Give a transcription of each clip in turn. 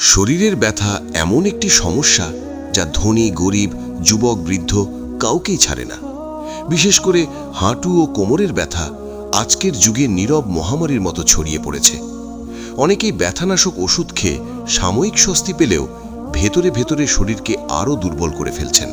শরীরের ব্যথা এমন একটি সমস্যা যা ধনী, গরিব, যুবক, বৃদ্ধ কাউকেই ছাড়ে না। বিশেষ করে হাঁটু ও কোমরের ব্যথা আজকের যুগে নীরব মহামারীর মতো ছড়িয়ে পড়েছে। অনেকেই ব্যথানাশক ওষুধ খেয়ে সাময়িক স্বস্তি পেলেও ভেতরে ভেতরে শরীরকে আরও দুর্বল করে ফেলছেন।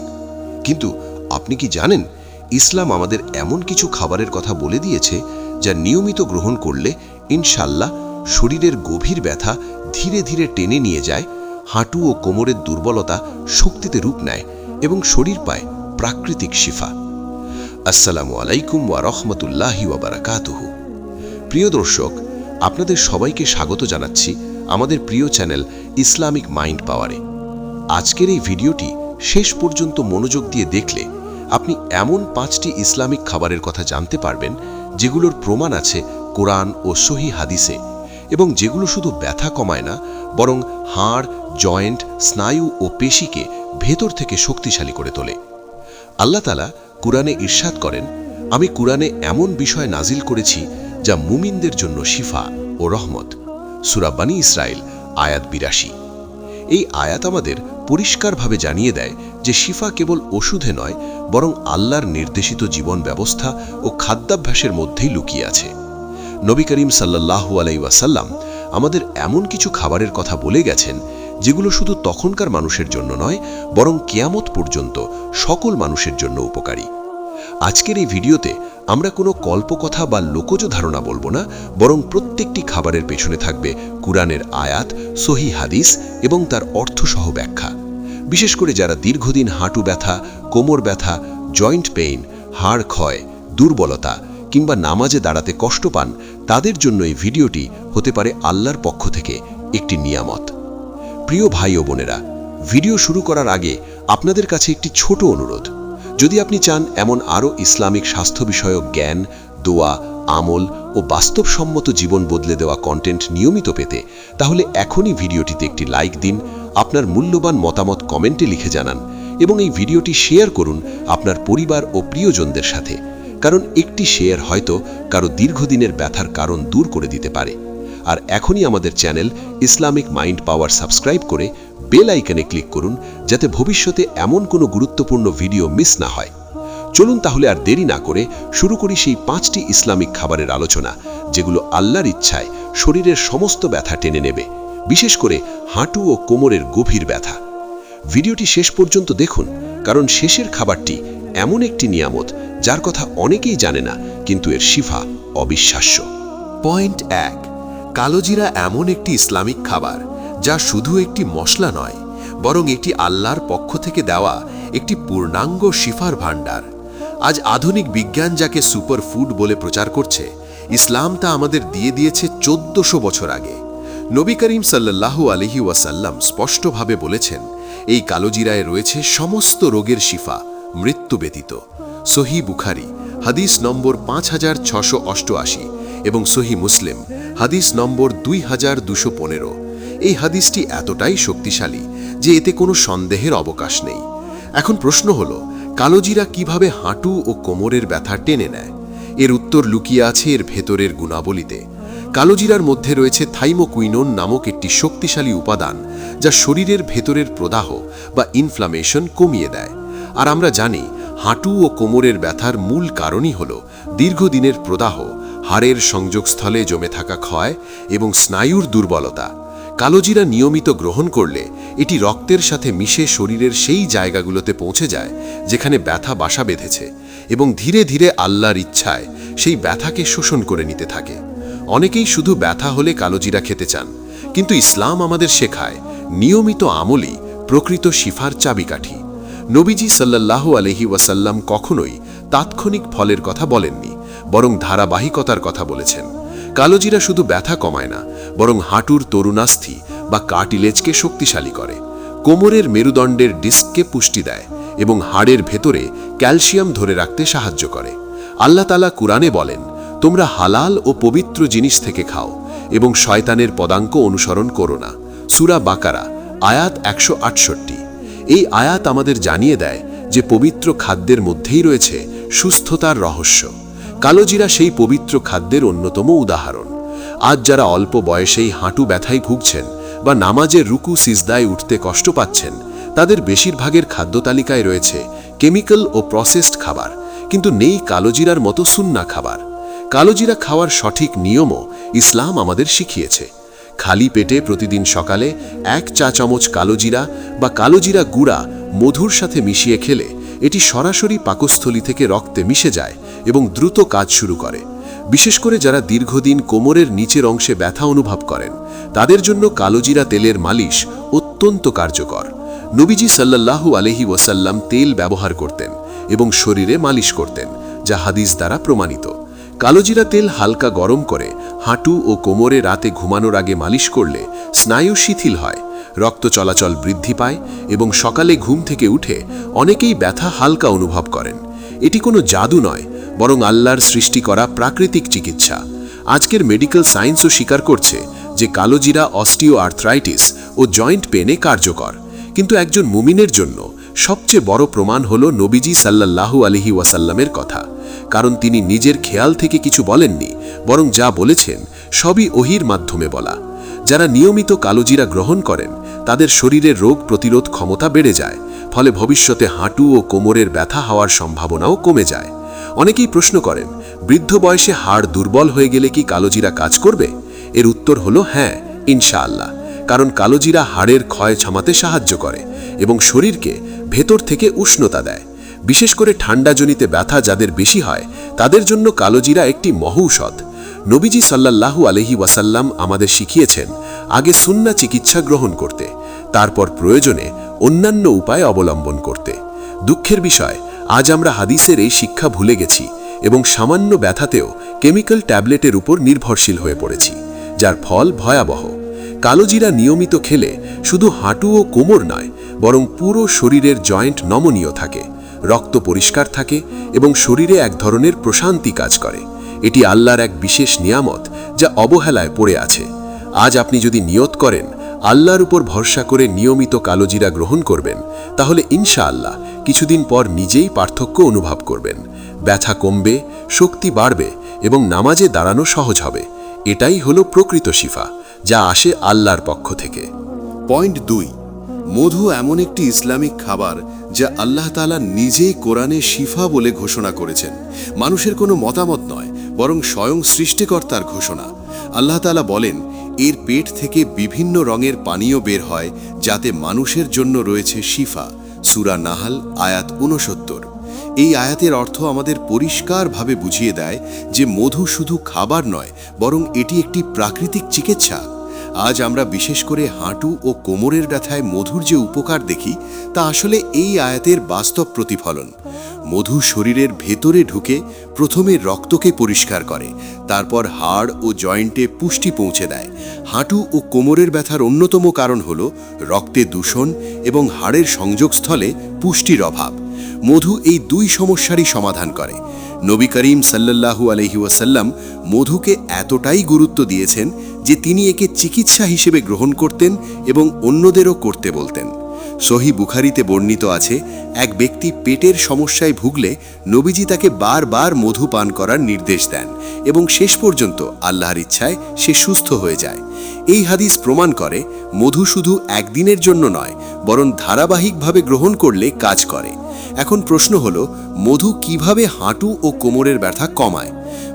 কিন্তু আপনি কি জানেন, ইসলাম আমাদের এমন কিছু খাবারের কথা বলে দিয়েছে যা নিয়মিত গ্রহণ করলে ইনশাল্লাহ শরীরের গভীর ব্যথা ধীরে ধীরে টেনে নিয়ে যায়, হাঁটু ও কোমরের দুর্বলতা শক্তিতে রূপ নেয় এবং শরীর পায় প্রাকৃতিক শিফা। আসসালামু আলাইকুম ওয়া রহমতুল্লাহি ওয়াবারাকাতুহু প্রিয় দর্শক, আপনাদের সবাইকে স্বাগত জানাচ্ছি আমাদের প্রিয় চ্যানেল ইসলামিক মাইন্ড পাওয়ারে। আজকের এই ভিডিওটি শেষ পর্যন্ত মনোযোগ দিয়ে দেখলে আপনি এমন পাঁচটি ইসলামিক খাবারের কথা জানতে পারবেন, যেগুলোর প্রমাণ আছে কোরআন ও সহি হাদিসে। এবং যেগুলো শুধু ব্যথা কমায় না, বরং হাড়, জয়েন্ট, স্নায়ু ও পেশিকে ভেতর থেকে শক্তিশালী করে তোলে। আল্লাহ তালা কুরআনে ঈর্ষাদ করেন, আমি কুরআনে এমন বিষয় নাজিল করেছি যা মুমিনদের জন্য শিফা ও রহমত। সুরাব্বানি ইসরায়েল আয়াত বিরাশি। এই আয়াত আমাদের পরিষ্কারভাবে জানিয়ে দেয় যে শিফা কেবল ওষুধে নয়, বরং আল্লাহর নির্দেশিত জীবন ব্যবস্থা ও খাদ্যাভ্যাসের মধ্যেই লুকিয়ে আছে। নবী করিম সাল্লাহু আলাই ওয়াসাল্লাম আমাদের এমন কিছু খাবারের কথা বলে গেছেন, যেগুলো শুধু তখনকার মানুষের জন্য নয়, বরং কেয়ামত পর্যন্ত সকল মানুষের জন্য উপকারী। আজকের এই ভিডিওতে আমরা কোনো কল্পকথা বা লোকজ ধারণা বলব না, বরং প্রত্যেকটি খাবারের পেছনে থাকবে কুরআনের আয়াত, সহি হাদিস এবং তার অর্থসহ ব্যাখ্যা। বিশেষ করে যারা দীর্ঘদিন হাঁটু ব্যথা, কোমর ব্যথা, জয়েন্ট পেইন, হাড় ক্ষয়, দুর্বলতা কিংবা নামাজে দাঁড়াতে কষ্ট পান, তাদের জন্য এই ভিডিওটি হতে পারে আল্লাহর পক্ষ থেকে একটি নিয়ামত। প্রিয় ভাই ও বোনেরা, ভিডিও শুরু করার আগে আপনাদের কাছে একটি ছোট অনুরোধ। যদি আপনি চান এমন আরও ইসলামিক স্বাস্থ্য বিষয়ক জ্ঞান, দোয়া, আমল ও বাস্তবসম্মত জীবন বদলে দেওয়া কন্টেন্ট নিয়মিত পেতে, তাহলে এখনই ভিডিওটিতে একটি লাইক দিন, আপনার মূল্যবান মতামত কমেন্টে লিখে জানান এবং এই ভিডিওটি শেয়ার করুন আপনার পরিবার ও প্রিয়জনদের সাথে। কারণ একটি শেয়ার হয়তো কারও দীর্ঘদিনের ব্যথার কারণ দূর করে দিতে পারে। আর এখনই আমাদের channel Islamic mind power subscribe করে বেল আইকনে ক্লিক করুন, যাতে ভবিষ্যতে এমন কোনো গুরুত্বপূর্ণ ভিডিও মিস না হয়। চলুন তাহলে আর দেরি না করে শুরু করি সেই পাঁচটি ইসলামিক খাবারের আলোচনা, যেগুলো আল্লাহর ইচ্ছায় শরীরের সমস্ত ব্যথা টেনে নেবে, বিশেষ করে হাঁটু ও কোমরের গভীর ব্যথা। ভিডিওটি শেষ পর্যন্ত দেখুন, কারণ শেষের খাবারটি এমন একটি নিয়ামত যার কথা অনেকেই জানে না, কিন্তু এর শিফা অবিশ্বাস্য। পয়েন্ট এক, কালোজিরা এমন একটি ইসলামিক খাবার যা শুধু একটি মশলা নয়, বরং এটি আল্লাহর পক্ষ থেকে দেওয়া একটি পূর্ণাঙ্গ শিফার ভাণ্ডার। আজ আধুনিক বিজ্ঞান যাকে সুপার ফুড বলে প্রচার করছে, ইসলাম তা আমাদের দিয়ে দিয়েছে চোদ্দশো বছর আগে। নবী করিম সাল্লাল্লাহু আলহি ওয়াসাল্লাম স্পষ্টভাবে বলেছেন, এই কালোজিরায় রয়েছে সমস্ত রোগের শিফা মৃত্যু ব্যতীত। সহি বুখারি, হাদিস নম্বর পাঁচ হাজার ছশো অষ্টআশি এবং সহি মুসলিম, হাদিস নম্বর দুই হাজার দুশো পনেরো। এই হাদিসটি এতটাই শক্তিশালী যে এতে কোনো সন্দেহের অবকাশ নেই। এখন প্রশ্ন হল, কালোজিরা কীভাবে হাঁটু ও কোমরের ব্যথা টেনে নেয়? এর উত্তর লুকিয়ে আছে এর ভেতরের গুণাবলীতে। কালোজিরার মধ্যে রয়েছে থাইমোকুইনোন নামক একটি শক্তিশালী উপাদান যা শরীরের ভেতরের প্রদাহ বা ইনফ্লামেশন কমিয়ে দেয়। আর আমরা জানি হাঁটু ও কোমরের ব্যথার মূল কারণই হল দীর্ঘদিনের প্রদাহ, হাড়ের সংযোগস্থলে জমে থাকা ক্ষয় এবং স্নায়ুর দুর্বলতা। কালোজিরা নিয়মিত গ্রহণ করলে এটি রক্তের সাথে মিশে শরীরের সেই জায়গাগুলোতে পৌঁছে যায় যেখানে ব্যথা বাসা বেঁধেছে এবং ধীরে ধীরে আল্লাহর ইচ্ছায় সেই ব্যথাকে শোষণ করে নিতে থাকে। অনেকেই শুধু ব্যথা হলে কালোজিরা খেতে চান, কিন্তু ইসলাম আমাদের শেখায় নিয়মিত আমলই প্রকৃত শিফার চাবিকাঠি। নবীজি সাল্লাল্লাহু আলহি ওয়াসাল্লাম কখনোই তাৎক্ষণিক ফলের কথা বলেননি, বরং ধারাবাহিকতার কথা বলেছেন। কালোজিরা শুধু ব্যথা কমায় না, বরং হাঁটুর তরুণাস্থি বা কার্টিলেজকে শক্তিশালী করে। কোমরের মেরুদণ্ডের ডিস্ককে পুষ্টি দেয় এবং হাড়ের ভেতরে ক্যালসিয়াম ধরে রাখতে সাহায্য করে। আল্লাহ তালা কুরআনে বলেন, তোমরা হালাল ও পবিত্র জিনিস থেকে খাও এবং শয়তানের পদাঙ্ক অনুসরণ করো না। সুরা বাকারা, আয়াত একশো আটষট্টি। এই আয়াত আমাদের জানিয়ে দেয় যে পবিত্র খাদ্যের মধ্যেই রয়েছে সুস্থতার রহস্য। কালোজিরা সেই পবিত্র খাদ্যের অন্যতম উদাহরণ। আজ যারা অল্প বয়সেই হাঁটু ব্যথায় ভুগছেন বা নামাজের রুকু সিজদায় উঠতে কষ্ট পাচ্ছেন, তাদের বেশিরভাগের খাদ্য তালিকায় রয়েছে কেমিক্যাল ও প্রসেসড খাবার, কিন্তু নেই কালোজিরার মতো সুন্না খাবার। কালোজিরা খাওয়ার সঠিক নিয়মও ইসলাম আমাদের শিখিয়েছে। খালি পেটে প্রতিদিন সকালে এক চা চামচ কালোজিরা বা কালোজিরা গুঁড়া মধুর সাথে মিশিয়ে খেলে এটি সরাসরি পাকস্থলী থেকে রক্তে মিশে যায় এবং দ্রুত কাজ শুরু করে। বিশেষ করে যারা দীর্ঘদিন কোমরের নিচের অংশে ব্যথা অনুভব করেন, তাদের জন্য কালোজিরা তেলের মালিশ অত্যন্ত কার্যকর। নবীজি সাল্লাল্লাহু আলহি ওয়াসাল্লাম তেল ব্যবহার করতেন এবং শরীরে মালিশ করতেন, যা হাদিস দ্বারা প্রমাণিত। কালোজিরা তেল হালকা গরম করে হাঁটু ও কোমরে রাতে ঘুমানোর আগে মালিশ করলে স্নায়ু শিথিল হয়, রক্ত চলাচল বৃদ্ধি পায় এবং সকালে ঘুম থেকে উঠে অনেকেই ব্যথা হালকা অনুভব করেন। এটি কোনো জাদু নয়, বরং আল্লাহর সৃষ্টি করা প্রাকৃতিক চিকিৎসা। আজকের মেডিকেল সায়েন্সও স্বীকার করছে যে কালোজিরা অস্টিও আর্থ্রাইটিস ও জয়েন্ট পেনে কার্যকর। কিন্তু একজন মুমিনের জন্য সবচেয়ে বড় প্রমাণ হল নবীজি সাল্লাল্লাহু আলহি ওয়াসাল্লামের কথা। কারণ তিনি নিজের খেয়াল থেকে কিছু বলেননি, বরং যা বলেছেন সবই ওহির মাধ্যমে বলা। যারা নিয়মিত কালোজিরা গ্রহণ করেন, তাদের শরীরের রোগ প্রতিরোধ ক্ষমতা বেড়ে যায়, ফলে ভবিষ্যতে হাঁটু ও কোমরের ব্যথা হওয়ার সম্ভাবনাও কমে যায়। অনেকেই প্রশ্ন করেন, বৃদ্ধ বয়সে হাড় দুর্বল হয়ে গেলে কি কালোজিরা কাজ করবে? এর উত্তর হলো হ্যাঁ ইনশাআল্লাহ, কারণ কালোজিরা হাড়ের ক্ষয় ছামাতে সাহায্য করে এবং শরীরকে ভেতর থেকে উষ্ণতা দেয়। বিশেষ করে ঠান্ডাজনিতে ব্যথা যাদের বেশি হয়, তাদের জন্য কালোজিরা একটি মহৌষধ। নবীজি সাল্লাল্লাহু আলহি ওয়াসাল্লাম আমাদের শিখিয়েছেন, আগে সুন্না চিকিৎসা গ্রহণ করতে, তারপর প্রয়োজনে অন্যান্য উপায় অবলম্বন করতে। দুঃখের বিষয়, আজ আমরা হাদিসের এই শিক্ষা ভুলে গেছি এবং সামান্য ব্যথাতেও কেমিক্যাল ট্যাবলেটের উপর নির্ভরশীল হয়ে পড়েছি, যার ফল ভয়াবহ। কালোজিরা নিয়মিত খেলে শুধু হাঁটু ও কোমর নয়, বরং পুরো শরীরের জয়েন্ট নমনীয় থাকে। রক্ত পরিষ্কার থাকে এবং শরীরে এক ধরনের প্রশান্তি কাজ করে। এটি আল্লাহর এক বিশেষ নিয়ামত যা অবহেলায় পড়ে আছে। আজ আপনি যদি নিয়ত করেন, আল্লাহর উপর ভরসা করে নিয়মিত কালোজিরা গ্রহণ করবেন, তাহলে ইনশাআল্লাহ কিছুদিন পর নিজেই পার্থক্য অনুভব করবেন। ব্যথা কমবে, শক্তি বাড়বে এবং নামাজে দাঁড়ানো সহজ হবে। এটাই হলো প্রকৃত শিফা, যা আসে আল্লাহর পক্ষ থেকে। পয়েন্ট দুই মধু এমন একটি ইসলামিক খাবার যা আল্লাহ তাআলা নিজেই কোরআনে শিফা বলে ঘোষণা করেছেন। মানুষের কোনো মতামত নয়, বরং স্বয়ং সৃষ্টিকর্তার ঘোষণা। আল্লাহ তাআলা বলেন, এর পেট থেকে বিভিন্ন রঙের পানীয় বের হয়, যাতে মানুষের জন্য রয়েছে শিফা। সুরা নাহাল, আয়াত ঊনসত্তর। এই আয়াতের অর্থ আমাদের পরিষ্কারভাবে বুঝিয়ে দেয় যে মধু শুধু খাবার নয়, বরং এটি একটি প্রাকৃতিক চিকিৎসা। আজ আমরা বিশেষ করে হাঁটু ও কোমরের ব্যথায় মধুর যে উপকার দেখি, তা আসলে এই আয়াতের বাস্তব প্রতিফলন। মধু শরীরের ভেতরে ঢুকে প্রথমে রক্তকে পরিষ্কার করে, তারপর হাড় ও জয়েন্টে পুষ্টি পৌঁছে দেয়। হাঁটু ও কোমরের ব্যথার অন্যতম কারণ হল রক্তে দূষণ এবং হাড়ের সংযোগস্থলে পুষ্টির অভাব। মধু এই দুই সমস্যারই সমাধান করে। নবী করিম সাল্লাল্লাহু আলহি ওয়াসাল্লাম মধুকে এতটাই গুরুত্ব দিয়েছেন যে তিনি একে চিকিৎসা হিসেবে গ্রহণ করতেন এবং অন্যদেরও করতে বলতেন। সহি বুখারিতে বর্ণিত আছে, এক ব্যক্তি পেটের সমস্যায় ভুগলে নবীজি তাকে বারবার মধু পান করার নির্দেশ দেন এবং শেষ পর্যন্ত আল্লাহর ইচ্ছায় সে সুস্থ হয়ে যায়। এই হাদিস প্রমাণ করে মধু শুধু একদিনের জন্য নয়, বরং ধারাবাহিকভাবে গ্রহণ করলে কাজ করে। এখন প্রশ্ন হলো, মধু কীভাবে হাঁটু ও কোমরের ব্যথা কমায়?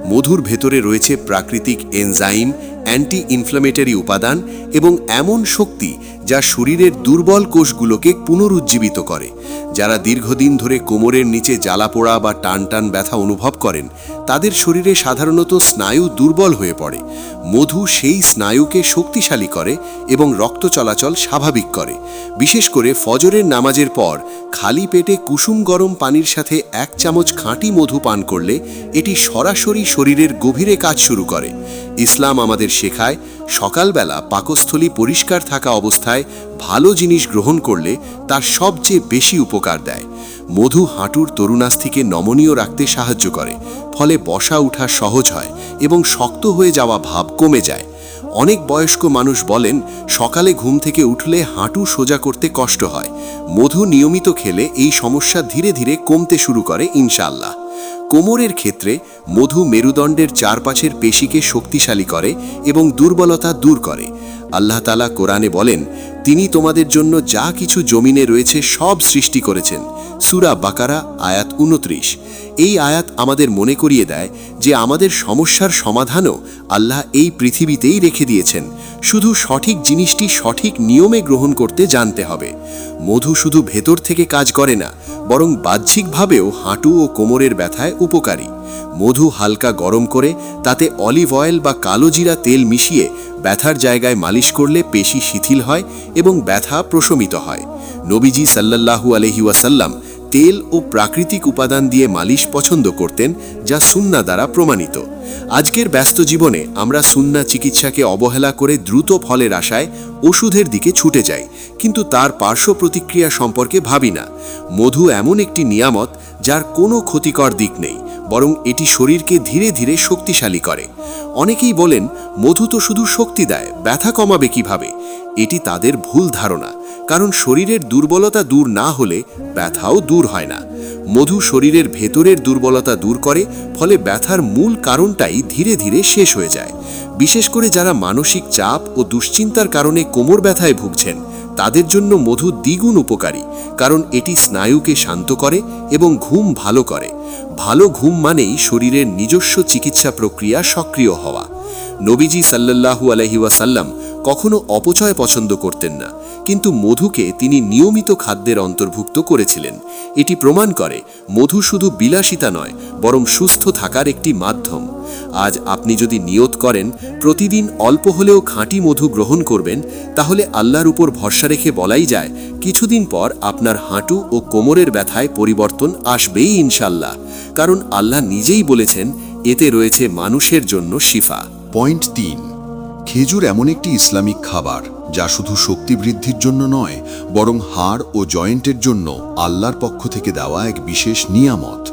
মধুর ভেতরে রয়েছে প্রাকৃতিক এনজাইম অ্যান্টি ইনফ্লামেটরি উপাদান এবং এমন শক্তি যা শরীরের দুর্বল কোষগুলোকে পুনরুজ্জীবিত করে। যারা দীর্ঘদিন ধরে কোমরের নিচে জ্বালাপোড়া বা টান টান ব্যথা অনুভব করেন তাদের শরীরে সাধারণত স্নায়ু দুর্বল হয়ে পড়ে। মধু সেই স্নায়ুকে শক্তিশালী করে এবং রক্ত চলাচল স্বাভাবিক করে। বিশেষ করে ফজরের নামাজের পর খালি পেটে কুসুম গরম পানির সাথে এক চামচ খাঁটি মধু পান করলে এটি সরাসরি শরীরের গভীরে কাজ শুরু করে। ইসলাম আমাদের শেখায়, সকালবেলা পাকস্থলী পরিষ্কার থাকা অবস্থায় ভালো জিনিস গ্রহণ করলে তার সবচেয়ে বেশি উপকার দেয়। মধু হাঁটুর তরুণাস্থিকে নমনীয় রাখতে সাহায্য করে, ফলে বসা ওঠা সহজ হয় এবং শক্ত হয়ে যাওয়া ভাব কমে যায়। অনেক বয়স্ক মানুষ বলেন, সকালে ঘুম থেকে উঠলে হাঁটু সোজা করতে কষ্ট হয়। মধু নিয়মিত খেলে এই সমস্যা ধীরে ধীরে কমতে শুরু করে ইনশাল্লাহ কোমরের ক্ষেত্রে মধু মেরুদণ্ডের চারপাশের পেশিকে শক্তিশালী করে এবং দুর্বলতা দূর করে। আল্লাহ তালা কোরআনে বলেন, তিনি তোমাদের জন্য যা কিছু জমিনে রয়েছে সব সৃষ্টি করেছেন। সুরা বাকারা, আয়াত উনত্রিশ এই আয়াত আমাদের মনে করিয়ে দেয় যে আমাদের সমস্যার সমাধানও আল্লাহ এই পৃথিবীতেই রেখে দিয়েছেন। শুধু সঠিক জিনিসটি সঠিক নিয়মে গ্রহণ করতে জানতে হবে। মধু শুধু ভেতর থেকে কাজ করে না, বরং বাহ্যিকভাবেও হাঁটু ও কোমরের ব্যথায় উপকারী। মধু হালকা গরম করে তাতে অলিভ অয়েল বা কালো জিরা তেল মিশিয়ে ব্যথার জায়গায় মালিশ করলে পেশি শিথিল হয় এবং ব্যথা প্রশমিত হয়। নবীজি সাল্লাহু আলহি ওয়াসাল্লাম তেল ও প্রাকৃতিক উপাদান দিয়ে মালিশ পছন্দ করতেন, যা সুন্না দ্বারা প্রমাণিত। আজকের ব্যস্ত জীবনে আমরা সুন্না চিকিৎসাকে অবহেলা করে দ্রুত ফলের আশায় ওষুধের দিকে ছুটে যাই, কিন্তু তার পার্শ্ব প্রতিক্রিয়া সম্পর্কে ভাবি না। মধু এমন একটি নিয়ামত, যার কোনো ক্ষতিকর দিক নেই। বরং এটি শরীরকে ধীরে ধীরে শক্তিশালী করে। অনেকেই বলেন, মধু তো শুধু শক্তি দেয়, ব্যথা কমাবে কীভাবে? এটি তাদের ভুল ধারণা, কারণ শরীরের দুর্বলতা দূর না হলে ব্যথাও দূর হয় না। মধু শরীরের ভেতরের দুর্বলতা দূর করে, ফলে ব্যথার মূল কারণটাই ধীরে ধীরে শেষ হয়ে যায়। বিশেষ করে যারা মানসিক চাপ ও দুশ্চিন্তার কারণে কোমর ব্যথায় ভুগছেন, তাদের জন্য মধু দ্বিগুণ উপকারী, কারণ এটি স্নায়ুকে শান্ত করে এবং ঘুম ভালো করে। ভালো ঘুম মানেই শরীরের নিজস্ব চিকিৎসা প্রক্রিয়া সক্রিয় হওয়া। নবীজি সাল্লাহু আলহিউসাল্লাম কখনো অপচয় পছন্দ করতেন না। কিন্তু মধুকে তিনি নিয়মিত খাদ্যের অন্তর্ভুক্ত করেছিলেন। এটি প্রমাণ করে, মধু শুধু বিলাসিতা নয়, বরং সুস্থ থাকার একটি মাধ্যম। আজ আপনি যদি নিয়ত করেন, প্রতিদিন অল্প হলেও খাঁটি মধু গ্রহণ করবেন, তাহলে আল্লাহর উপর ভরসা রেখে বলাই যায়, কিছুদিন পর আপনার হাঁটু ও কোমরের ব্যথায় পরিবর্তন আসবেই ইনশাল্লাহ কারণ আল্লাহ নিজেই বলেছেন, এতে রয়েছে মানুষের জন্য শিফা। পয়েন্ট তিন। খেজুর এমন একটি ইসলামিক খাবার যা শুধু শক্তি বৃদ্ধির জন্য নয়, বরং হাড় ও জয়েন্টের জন্য আল্লাহর পক্ষ থেকে দেওয়া এক বিশেষ নিয়ামত।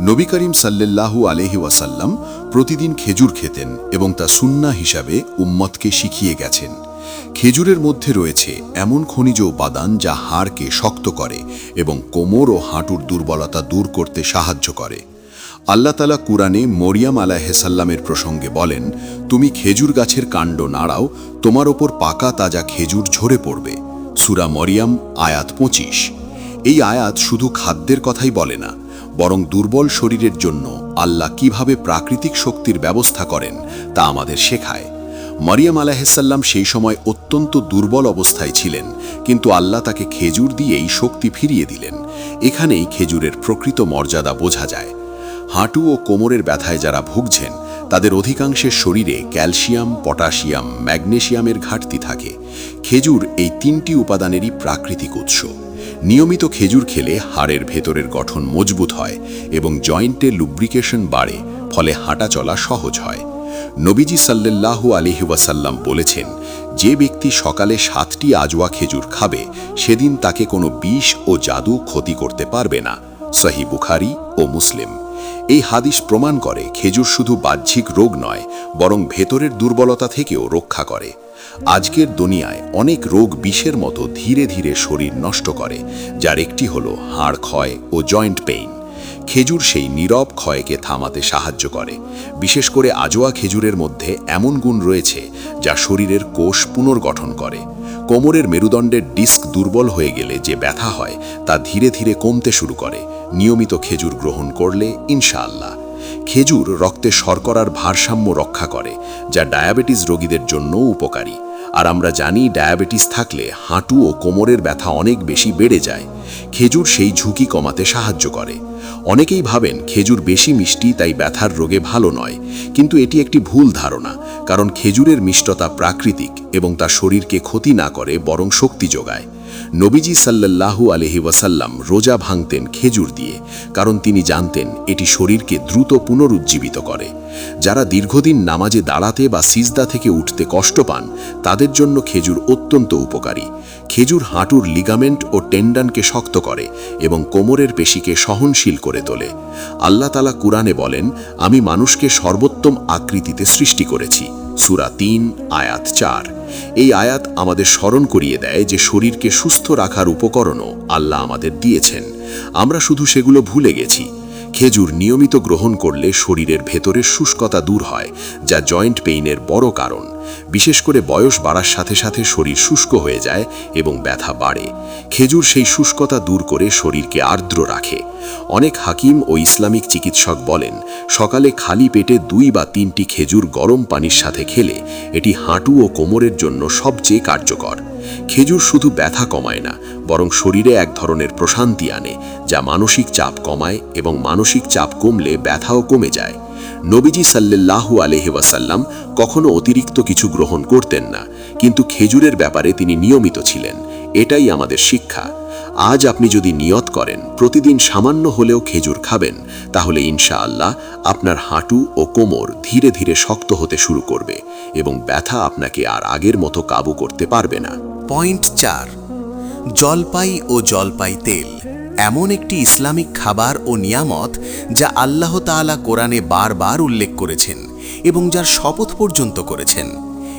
নবী করিম সাল্লাল্লাহু আলহি ওয়াসাল্লাম প্রতিদিন খেজুর খেতেন এবং তা সুন্না হিসাবে উম্মতকে শিখিয়ে গেছেন। খেজুরের মধ্যে রয়েছে এমন খনিজ উপাদান যা হাড়কে শক্ত করে এবং কোমর ও হাঁটুর দুর্বলতা দূর করতে সাহায্য করে। আল্লাহ তালা কুরআনে মরিয়াম আলাহেসাল্লামের প্রসঙ্গে বলেন, তুমি খেজুর গাছের কাণ্ড নাড়াও, তোমার ওপর পাকা তাজা খেজুর ঝরে পড়বে। সুরা মরিয়াম, আয়াত পঁচিশ। এই আয়াত শুধু খাদ্যের কথাই বলে না, বরং দুর্বল শরীরের জন্য আল্লাহ কীভাবে প্রাকৃতিক শক্তির ব্যবস্থা করেন তা আমাদের শেখায়। মরিয়াম আলাহিসাল্লাম সেই সময় অত্যন্ত দুর্বল অবস্থায় ছিলেন, কিন্তু আল্লাহ তাকে খেজুর দিয়েই শক্তি ফিরিয়ে দিলেন। এখানেই খেজুরের প্রকৃত মর্যাদা বোঝা যায়। হাঁটু ও কোমরের ব্যথায় যারা ভুগছেন, তাদের অধিকাংশের শরীরে ক্যালসিয়াম, পটাশিয়াম, ম্যাগনেশিয়ামের ঘাটতি থাকে। খেজুর এই তিনটি উপাদানেরই প্রাকৃতিক উৎস। নিয়মিত খেজুর খেলে হাড়ের ভেতরের গঠন মজবুত হয় এবং জয়েন্টে লুব্রিকেশন বাড়ে, ফলে হাঁটা চলা সহজ হয়। নবীজি সাল্লাল্লাহু আলিহি ওয়াসাল্লাম বলেছেন, যে ব্যক্তি সকালে সাতটি আজওয়া খেজুর খাবে, সেদিন তাকে কোনো বিষ ও জাদু ক্ষতি করতে পারবে না। সহি বুখারি ও মুসলিম। এই হাদিস প্রমাণ করে খেজুর শুধু বাহ্যিক রোগ নয়, বরং ভেতরের দুর্বলতা থেকেও রক্ষা করে। আজকের দুনিয়ায় অনেক রোগ বিষের মতো ধীরে ধীরে শরীর নষ্ট করে, যার একটি হল হাড় ক্ষয় ও জয়েন্ট পেইন। খেজুর সেই নীরব ক্ষয়কে থামাতে সাহায্য করে। বিশেষ করে আজোয়া খেজুরের মধ্যে এমন গুণ রয়েছে, যা শরীরের কোষ পুনর্গঠন করে। কোমরের মেরুদণ্ডের ডিস্ক দুর্বল হয়ে গেলে যে ব্যথা হয়, তা ধীরে ধীরে কমতে শুরু করে। নিয়মিত খেজুর গ্রহণ করলে ইনশাআল্লাহ। খেজুর রক্তে শর্করার ভারসাম্য রক্ষা করে, যা ডায়াবেটিস রোগীদের জন্য উপকারী। আর আমরা জানি ডায়াবেটিস থাকলে হাঁটু ও কোমরের ব্যথা অনেক বেশি বেড়ে যায়। খেজুর সেই ঝুঁকি কমাতে সাহায্য করে। অনেকেই ভাবেন খেজুর বেশি মিষ্টি, তাই ব্যথার রোগে ভালো নয়। কিন্তু এটি একটি ভুল ধারণা, কারণ খেজুরের মিষ্টতা প্রাকৃতিক এবং তা শরীরকে ক্ষতি না করে, বরং শক্তি যোগায়। নবীজি সাল্লাল্লাহু আলহি ওয়াসাল্লাম রোজা ভাঙতেন খেজুর দিয়ে, কারণ তিনি জানতেন এটি শরীরকে দ্রুত পুনরুজ্জীবিত করে। যারা দীর্ঘদিন নামাজে দাঁড়াতে বা সিজদা থেকে উঠতে কষ্ট পান, তাদের জন্য খেজুর অত্যন্ত উপকারী। খেজুর হাঁটুর লিগামেন্ট ও টেন্ডানকে শক্ত করে এবং কোমরের পেশিকে সহনশীল করে তোলে। আল্লাহ তালা কুরআনে বলেন, আমি মানুষকে সর্বোত্তম আকৃতিতে সৃষ্টি করেছি। সুরা তিন, আয়াত চার। এই আয়াত আমাদের স্মরণ করিয়ে দেয় যে শরীরকে সুস্থ রাখার উপকরণও আল্লাহ আমাদের দিয়েছেন। আমরা শুধু সেগুলো ভুলে গেছি। খেজুর নিয়মিত গ্রহণ করলে শরীরের ভেতরের শুষ্কতা দূর হয়, যা জয়েন্ট পেইনের বড় কারণ। বিশেষ করে বয়স বাড়ার সাথে সাথে শরীর শুষ্ক হয়ে যায় এবং ব্যথা বাড়ে। খেজুর সেই শুষ্কতা দূর করে শরীরকে আর্দ্র রাখে। অনেক হাকিম ও ইসলামিক চিকিৎসক বলেন, সকালে খালি পেটে দুই বা তিনটি খেজুর গরম পানির সাথে খেলে এটি হাঁটু ও কোমরের জন্য সবচেয়ে কার্যকর। খেজুর শুধু ব্যথা কমায় না, বরং শরীরে এক ধরনের প্রশান্তি আনে, যা মানসিক চাপ কমায় এবং মানসিক চাপ কমলে ব্যথাও কমে যায়। নবীজি সাল্লাল্লাহু আলহি কখনো অতিরিক্ত কিছু গ্রহণ করতেন না, কিন্তু খেজুরের ব্যাপারে তিনি নিয়মিত ছিলেন। এটাই আমাদের শিক্ষা। আজ আপনি যদি নিয়ত করেন, প্রতিদিন সামান্য হলেও খেজুর খাবেন, তাহলে ইনশাআল্লাহ আপনার হাঁটু ও কোমর ধীরে ধীরে শক্ত হতে শুরু করবে এবং ব্যথা আপনাকে আর আগের মতো কাবু করতে পারবে না। পয়েন্ট চার, জলপাই ও জলপাই তেল, এমন একটি ইসলামিক খাবার ও নিয়ামত যা আল্লাহ তাআলা কোরআনে বারবার উল্লেখ করেছেন এবং যার শপথ পর্যন্ত করেছেন।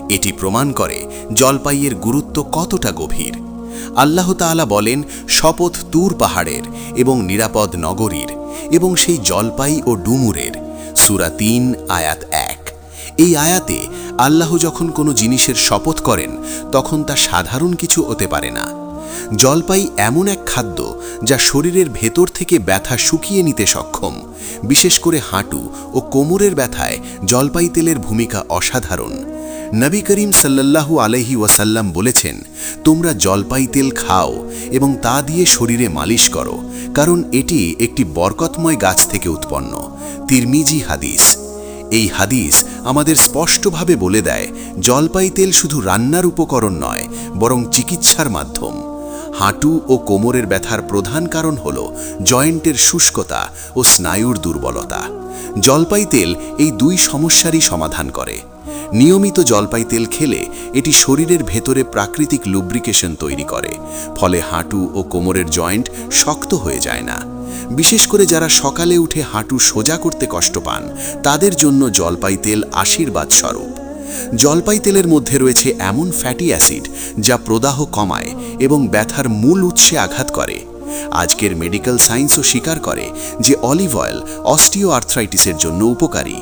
এটি প্রমাণ করে জলপাইয়ের গুরুত্ব কতটা গভীর। আল্লাহ তাআলা বলেন, শপথ তুর পাহাড়ের এবং নিরাপদ নগরীর এবং সেই জলপাই ও ডুমুরের। সুরা তিন, আয়াত এক। এই আয়াতে আল্লাহ যখন কোনো জিনিসের শপথ করেন, তখন তা সাধারণ কিছু হতে পারে না। জলপাই এমন এক খাদ্য যা শরীরের ভেতর থেকে ব্যথা শুকিয়ে নিতে সক্ষম। বিশেষ করে হাঁটু ও কোমরের ব্যথায় জলপাই তেলের ভূমিকা অসাধারণ। নবী করিম সাল্লাল্লাহু আলহি ওয়াসাল্লাম বলেছেন, তোমরা জলপাই তেল খাও এবং তা দিয়ে শরীরে মালিশ করো, কারণ এটি একটি বরকতময় গাছ থেকে উৎপন্ন। তিরমিজি হাদিস। এই হাদিস আমাদের স্পষ্টভাবে বলে দেয়, জলপাই তেল শুধু রান্নার উপকরণ নয়, বরং চিকিৎসার মাধ্যম। হাঁটু ও কোমরের ব্যথার প্রধান কারণ হল জয়েন্টের শুষ্কতা ও স্নায়ুর দুর্বলতা। জলপাই তেল এই দুই সমস্যারই সমাধান করে। নিয়মিত জলপাই তেল খেলে এটি শরীরের ভেতরে প্রাকৃতিক লুব্রিকেশন তৈরি করে। ফলে হাঁটু ও কোমরের জয়েন্ট শক্ত হয়ে যায় না। বিশেষ করে যারা সকালে উঠে হাঁটু সোজা করতে কষ্ট পান, তাদের জন্য জলপাই তেল আশীর্বাদ স্বরূপ। জলপাই তেলের মধ্যে রয়েছে এমন ফ্যাটি অ্যাসিড যা প্রদাহ কমায় এবং ব্যথার মূল উৎসে আঘাত করে। আজকের মেডিকেল সায়েন্সও স্বীকার করে যে অলিভ অয়েল অস্টিও আর্থ্রাইটিসের জন্য উপকারী।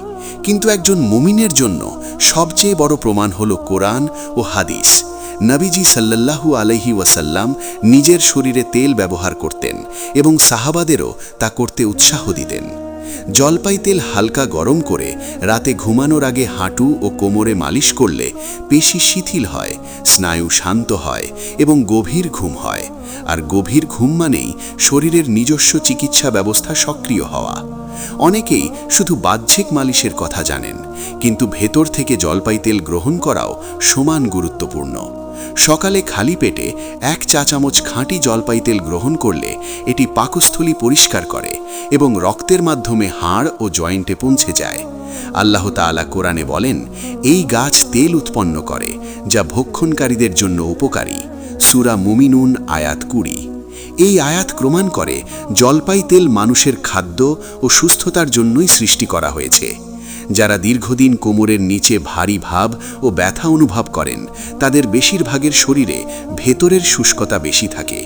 কিন্তু একজন মুমিনের জন্য সবচেয়ে বড় প্রমাণ হল কোরআন ও হাদিস। নবীজি সাল্লাল্লাহু আলহি ওয়াসাল্লাম নিজের শরীরে তেল ব্যবহার করতেন এবং সাহাবাদেরও তা করতে উৎসাহ দিতেন। জলপাই তেল হালকা গরম করে রাতে ঘুমানোর আগে হাঁটু ও কোমরে মালিশ করলে পেশি শিথিল হয়, স্নায়ু শান্ত হয় এবং গভীর ঘুম হয়। আর গভীর ঘুম মানেই শরীরের নিজস্ব চিকিৎসা ব্যবস্থা সক্রিয় হওয়া। অনেকেই শুধু বাহ্যিক মালিশের কথা জানেন, কিন্তু ভেতর থেকে জলপাই তেল গ্রহণ করাও সমান গুরুত্বপূর্ণ। সকালে খালি পেটে এক চা চামচ খাঁটি জলপাই তেল গ্রহণ করলে এটি পাকস্থলী পরিষ্কার করে এবং রক্তের মাধ্যমে হাড় ও জয়েন্টে পৌঁছে যায়। আল্লাহ তাআলা কোরআনে বলেন, এই গাছ তেল উৎপন্ন করে, যা ভক্ষণকারীদের জন্য উপকারী। সুরা মুমিনুন, আয়াত কুড়ি। এই আয়াত প্রমাণ করে জলপাই তেল মানুষের খাদ্য ও সুস্থতার জন্যই সৃষ্টি করা হয়েছে। যারা দীর্ঘদিন কোমরের নিচে ভারী ভাব ও ব্যথা অনুভব করেন, তাদের বেশিরভাগের শরীরে ভেতরের শুষ্কতা বেশি থাকে।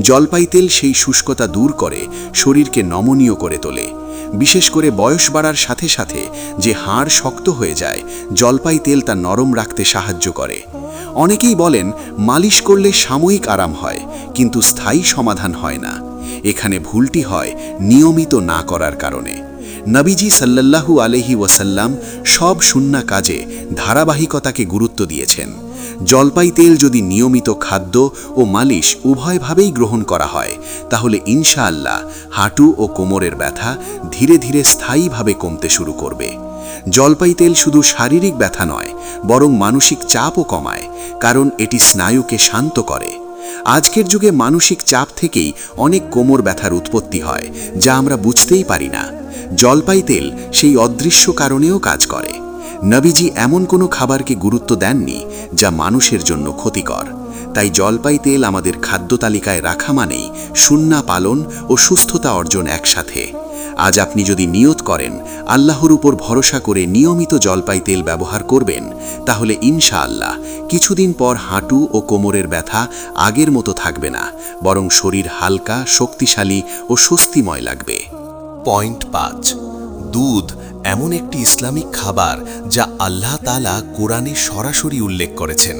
জলপাই তেল সেই শুষ্কতা দূর করে, শরীরকে নমনীয় করে তোলে। বিশেষ করে বয়স বাড়ার সাথে সাথে যে হাড় শক্ত হয়ে যায়, জলপাই তেল তা নরম রাখতে সাহায্য করে। অনেকেই বলেন, মালিশ করলে সাময়িক আরাম হয়, কিন্তু স্থায়ী সমাধান হয় না। এখানে ভুলটি হয় নিয়মিত না করার কারণে। নবীজি সাল্লাল্লাহু আলহি ওয়াসাল্লাম সব সুন্না কাজে ধারাবাহিকতাকে গুরুত্ব দিয়েছেন। জলপাই তেল যদি নিয়মিত খাদ্য ও মালিশ উভয়ভাবেই গ্রহণ করা হয়, তাহলে ইনশাআল্লাহ হাঁটু ও কোমরের ব্যথা ধীরে ধীরে স্থায়ীভাবে কমতে শুরু করবে। জলপাই তেল শুধু শারীরিক ব্যথা নয়, বরং মানসিক চাপও কমায়, কারণ এটি স্নায়ুকে শান্ত করে। আজকের যুগে মানসিক চাপ থেকেই অনেক কোমর ব্যথার উৎপত্তি হয়, যা আমরা বুঝতেই পারি না। জলপাই তেল সেই অদৃশ্য কারণেও কাজ করে। নবীজি এমন কোনো খাবারকে গুরুত্ব দেননি যা মানুষের জন্য ক্ষতিকর। তাই জলপাই তেল আমাদের খাদ্য তালিকায় রাখা মানেই সুন্না পালন ও সুস্থতা অর্জন একসাথে। আজ আপনি যদি নিয়ত করেন, আল্লাহর উপর ভরসা করে নিয়মিত জলপাই তেল ব্যবহার করবেন, তাহলে ইনশাআল্লাহ কিছুদিন পর হাঁটু ও কোমরের ব্যথা আগের মতো থাকবে না, বরং শরীর হালকা, শক্তিশালী ও স্বস্তিময় লাগবে। পয়েন্ট পাঁচ। দুধ এমন একটি ইসলামিক খাবার যা আল্লাহ তালা কোরআনে সরাসরি উল্লেখ করেছেন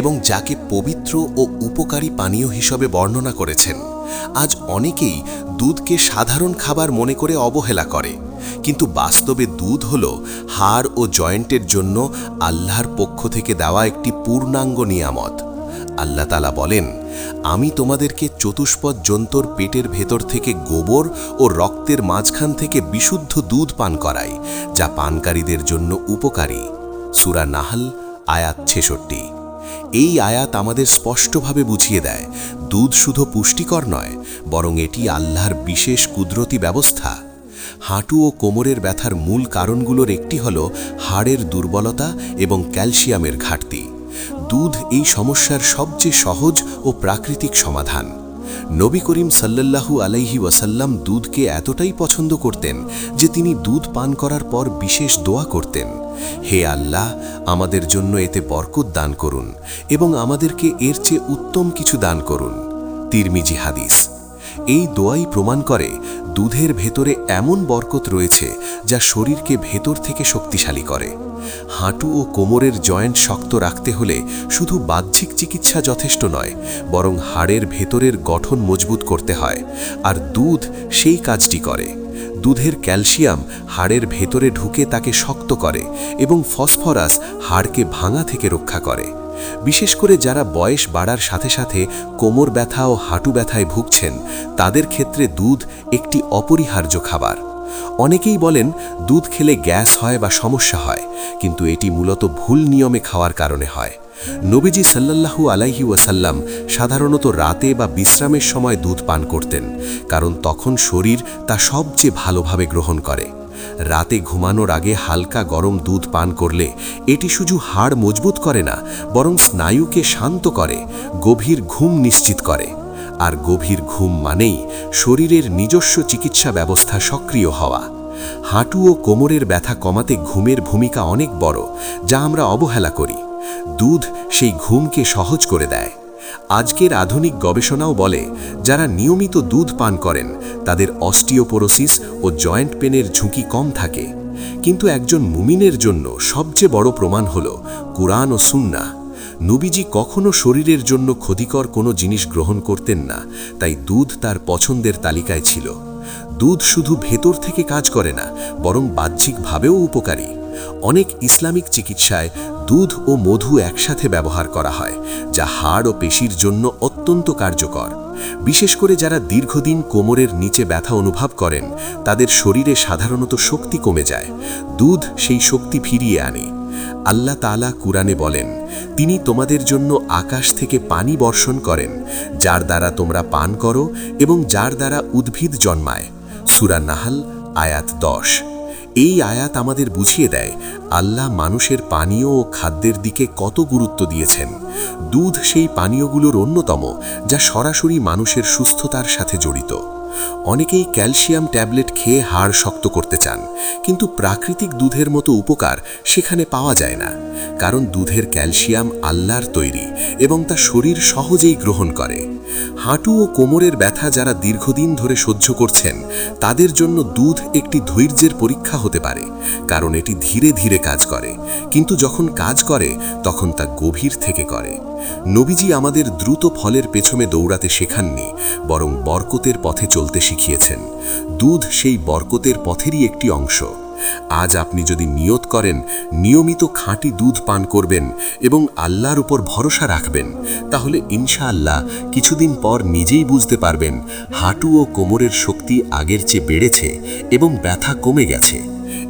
এবং যাকে পবিত্র ও উপকারী পানীয় হিসেবে বর্ণনা করেছেন। আজ অনেকেই দুধকে সাধারণ খাবার মনে করে অবহেলা করে, কিন্তু বাস্তবে দুধ হল হাড় ও জয়েন্টের জন্য আল্লাহর পক্ষ থেকে দেওয়া একটি পূর্ণাঙ্গ নিয়ামত। আল্লাহ তালা বলেন, আমি তোমাদেরকে চতুষ্পদ জন্তুর পেটের ভেতর থেকে গোবর ও রক্তের মাঝখান থেকে বিশুদ্ধ দুধ পান করাই, যা পানকারীদের জন্য উপকারী। সুরা নাহাল, আয়াত ছেষট্টি। এই আয়াত আমাদের স্পষ্টভাবে বুঝিয়ে দেয়, দুধ শুধু পুষ্টিকর নয়, বরং এটি আল্লাহর বিশেষ কুদরতি ব্যবস্থা। হাঁটু ও কোমরের ব্যথার মূল কারণগুলোর একটি হল হাড়ের দুর্বলতা এবং ক্যালসিয়ামের ঘাটতি। দুধ এই সমস্যার সবচেয়ে সহজ ও প্রাকৃতিক সমাধান। নবী করিম সাল্লাল্লাহু আলাইহি ওয়াসাল্লাম দুধকে এতটাই পছন্দ করতেন যে তিনি দুধ পান করার পর বিশেষ দোয়া করতেন। হে আল্লাহ, আমাদের জন্য এতে বরকত দান করুন এবং আমাদেরকে এর চেয়ে উত্তম কিছু দান করুন। তিরমিজি হাদিস। এই দোয়াই প্রমাণ করে দুধের ভেতরে এমন বরকত রয়েছে যা শরীরকে ভেতর থেকে শক্তিশালী করে। হাঁটু ও কোমরের জয়েন্ট শক্ত রাখতে হলে শুধু বাহ্যিক চিকিৎসা যথেষ্ট নয়, বরং হাড়ের ভেতরের গঠন মজবুত করতে হয়, আর দুধ সেই কাজটি করে। দুধের ক্যালসিয়াম হাড়ের ভেতরে ঢুকে তাকে শক্ত করে এবং ফসফরাস হাড়কে ভাঙা থেকে রক্ষা করে। বিশেষ করে যারা বয়স বাড়ার সাথে সাথে কোমর ব্যথা ও হাঁটু ব্যথায় ভুগছেন, তাদের ক্ষেত্রে দুধ একটি অপরিহার্য খাবার। অনেকেই বলেন, দুধ খেলে গ্যাস হয় বা সমস্যা হয়, কিন্তু এটি মূলত ভুল নিয়মে খাওয়ার কারণে হয়। নবীজি সাল্লাল্লাহু আলাইহি ওয়াসাল্লাম সাধারণত রাতে বা বিশ্রামের সময় দুধ পান করতেন, কারণ তখন শরীর তা সবচেয়ে ভালোভাবে গ্রহণ করে। রাতে ঘুমানোর আগে হালকা গরম দুধ পান করলে এটি শুধু হাড় মজবুত করে না, বরং স্নায়ুকে শান্ত করে, গভীর ঘুম নিশ্চিত করে। আর গভীর ঘুম মানেই শরীরের নিজস্ব চিকিৎসা ব্যবস্থা সক্রিয় হওয়া। হাঁটু ও কোমরের ব্যথা কমাতে ঘুমের ভূমিকা অনেক বড়, যা আমরা অবহেলা করি। দুধ সেই ঘুমকে সহজ করে দেয়। আজকের আধুনিক গবেষণাও বলে, যারা নিয়মিত দুধ পান করেন, তাদের অস্টিওপোরোসিস ও জয়েন্ট পেনের ঝুঁকি কম থাকে। কিন্তু একজন মুমিনের জন্য সবচেয়ে বড় প্রমাণ হল কুরআন ও সুন্না নবীজি কখনো শরীরের জন্য ক্ষতিকর কোনো জিনিস গ্রহণ করতেন না, তাই দুধ তার পছন্দের তালিকায় ছিল। দুধ শুধু ভেতর থেকে কাজ করে না, বরং বাহ্যিকভাবেও উপকারী। অনেক ইসলামিক চিকিৎসায় দুধ ও মধু একসাথে ব্যবহার করা হয়, যা হাড় ও পেশির জন্য অত্যন্ত কার্যকর। বিশেষ করে যারা দীর্ঘদিন কোমরের নিচে ব্যথা অনুভব করেন, তাদের শরীরে সাধারণত শক্তি কমে যায়, দুধ সেই শক্তি ফিরিয়ে আনে। আল্লাহ তালা কুরআনে বলেন, তিনি তোমাদের জন্য আকাশ থেকে পানি বর্ষণ করেন, যার দ্বারা তোমরা পান করো এবং যার দ্বারা উদ্ভিদ জন্মায়। সুরা নাহাল, আয়াত দশ। এই আয়াত আমাদের বুঝিয়ে দেয়, আল্লাহ মানুষের পানীয় ও খাদ্যের দিকে কত গুরুত্ব দিয়েছেন। দুধ সেই পানীয়গুলোর অন্যতম, যা সরাসরি মানুষের সুস্থতার সাথে জড়িত। অনেকেই ক্যালসিয়াম ট্যাবলেট খেয়ে হাড় শক্ত করতে চান, কিন্তু প্রাকৃতিক দুধের মতো উপকার সেখানে পাওয়া যায় না, কারণ দুধের ক্যালসিয়াম আল্লাহর তৈরি এবং তা শরীর সহজেই গ্রহণ করে। হাঁটু ও কোমরের ব্যথা যারা দীর্ঘদিন ধরে সহ্য করছেন, তাদের জন্য দুধ একটি ধৈর্যের পরীক্ষা হতে পারে, কারণ এটি ধীরে ধীরে কাজ করে। কিন্তু যখন কাজ করে, তখন তা গভীর থেকে করে। নবীজি আমাদের দ্রুত ফলের পেছনে দৌড়াতে শেখাননি, বরং বরকতের পথে চলতে শিখিয়েছেন। দুধ সেই বরকতের পথেরই একটি অংশ। আজ আপনি যদি নিয়ত করেন, নিয়মিত খাঁটি দুধ পান করবেন এবং আল্লাহর উপর ভরসা রাখবেন, তাহলে ইনশাআল্লাহ কিছুদিন পর নিজেই বুঝতে পারবেন হাঁটু ও কোমরের শক্তি আগের চেয়ে বেড়েছে এবং ব্যথা কমে গেছে।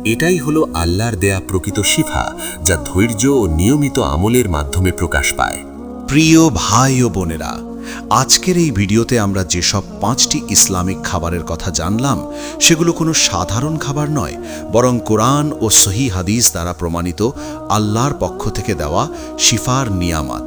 এটাই হলো আল্লাহর দেয়া প্রকৃত শিফা, যা ধৈর্য ও নিয়মিত আমলের মাধ্যমে প্রকাশ পায়। প্রিয় ভাই ও বোনেরা আজকের এই ভিডিওতে আমরা যেসব পাঁচটি ইসলামিক খাবারের কথা জানলাম, সেগুলো কোনো সাধারণ খাবার নয়, বরং কোরআন ও সহি হাদিস দ্বারা প্রমাণিত আল্লাহর পক্ষ থেকে দেওয়া শিফার নিয়ামাত।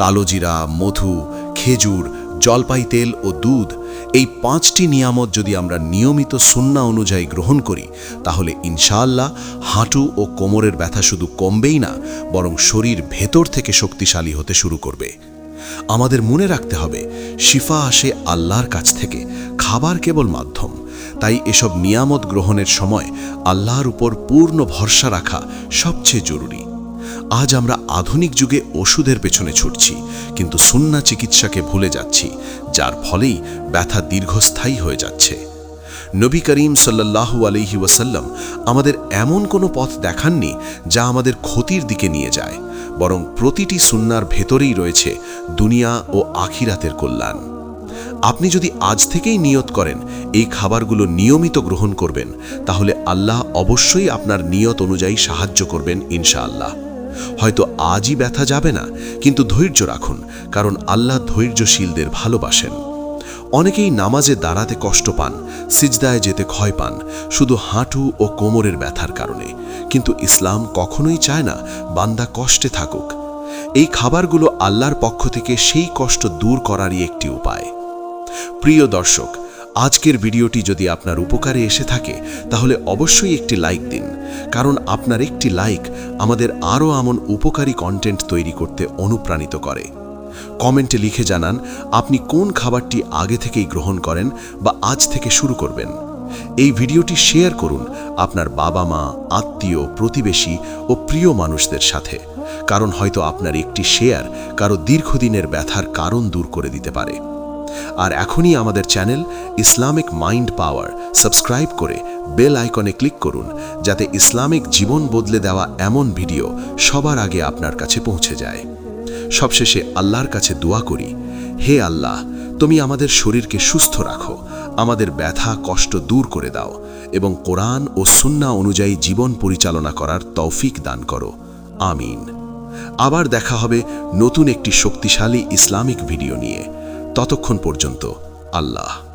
কালোজিরা মধু, খেজুর, জলপাই তেল ও দুধ এই পাঁচটি নিয়ামত যদি আমরা নিয়মিত সুন্না অনুযায়ী গ্রহণ করি, তাহলে ইনশাআল্লাহ হাঁটু ও কোমরের ব্যথা শুধু কমবেই না, বরং শরীর ভেতর থেকে শক্তিশালী হতে শুরু করবে। আমাদের মনে রাখতে হবে, শিফা আসে আল্লাহর কাছ থেকে, খাবার কেবল মাধ্যম। তাই এসব নিয়ামত গ্রহণের সময় আল্লাহর উপর পূর্ণ ভরসা রাখা সবচেয়ে জরুরি। আজ আমরা আধুনিক যুগে ওষুধের পেছনে ছুটছি, কিন্তু সুন্না চিকিৎসাকে ভুলে যাচ্ছি, যার ফলেই ব্যথা দীর্ঘস্থায়ী হয়ে যাচ্ছে। নবী করিম সাল্লাল্লাহু আলহি ওয়াসাল্লাম আমাদের এমন কোনো পথ দেখাননি যা আমাদের ক্ষতির দিকে নিয়ে যায়, বরং প্রতিটি সুন্নার ভেতরেই রয়েছে দুনিয়া ও আখিরাতের কল্যাণ। আপনি যদি আজ থেকেই নিয়ত করেন, এই খাবারগুলো নিয়মিত গ্রহণ করবেন, তাহলে আল্লাহ অবশ্যই আপনার নিয়ত অনুযায়ী সাহায্য করবেন ইনশাআল্লাহ। হয়তো আজই ব্যথা যাবে না, কিন্তু ধৈর্য রাখুন, কারণ আল্লাহ ধৈর্যশীলদের ভালোবাসেন। অনেকেই নামাজে দাঁড়াতে কষ্ট পান, সিজদায় যেতে ক্ষয় পান, শুধু হাঁটু ও কোমরের ব্যথার কারণে। কিন্তু ইসলাম কখনোই চায় না বান্দা কষ্টে থাকুক। এই খাবারগুলো আল্লাহর পক্ষ থেকে সেই কষ্ট দূর করারই একটি উপায়। প্রিয় দর্শক, আজকের ভিডিওটি যদি আপনার উপকারে এসে থাকে, তাহলে অবশ্যই একটি লাইক দিন। কারণ আপনার একটি লাইক আমাদের আরও এমন উপকারী কন্টেন্ট তৈরি করতে অনুপ্রাণিত করে। কমেন্টে লিখে জানান, আপনি কোন খাবারটি আগে থেকেই গ্রহণ করেন বা আজ থেকে শুরু করবেন? এই ভিডিওটি শেয়ার করুন আপনার বাবা মা আত্মীয়, প্রতিবেশী ও প্রিয় মানুষদের সাথে। কারণ হয়তো আপনার একটি শেয়ার কারও দীর্ঘদিনের ব্যথার কারণ দূর করে দিতে পারে। আর এখনই আমাদের channel Islamic mind power subscribe করে বেল আইকনে ক্লিক করুন, যাতে ইসলামিক জীবন বদলে দেওয়া এমন ভিডিও সবার আগে আপনার কাছে পৌঁছে যায়। সবশেষে আল্লাহর কাছে দোয়া করি, হে আল্লাহ, তুমি আমাদের শরীরকে সুস্থ রাখো, আমাদের ব্যথা, কষ্ট দূর করে দাও এবং কোরআন ও সুন্না অনুযায়ী জীবন পরিচালনা করার তৌফিক দান করো। আমিন। আবার দেখা হবে নতুন একটি শক্তিশালী ইসলামিক ভিডিও নিয়ে। ততক্ষণ পর্যন্ত আল্লাহ।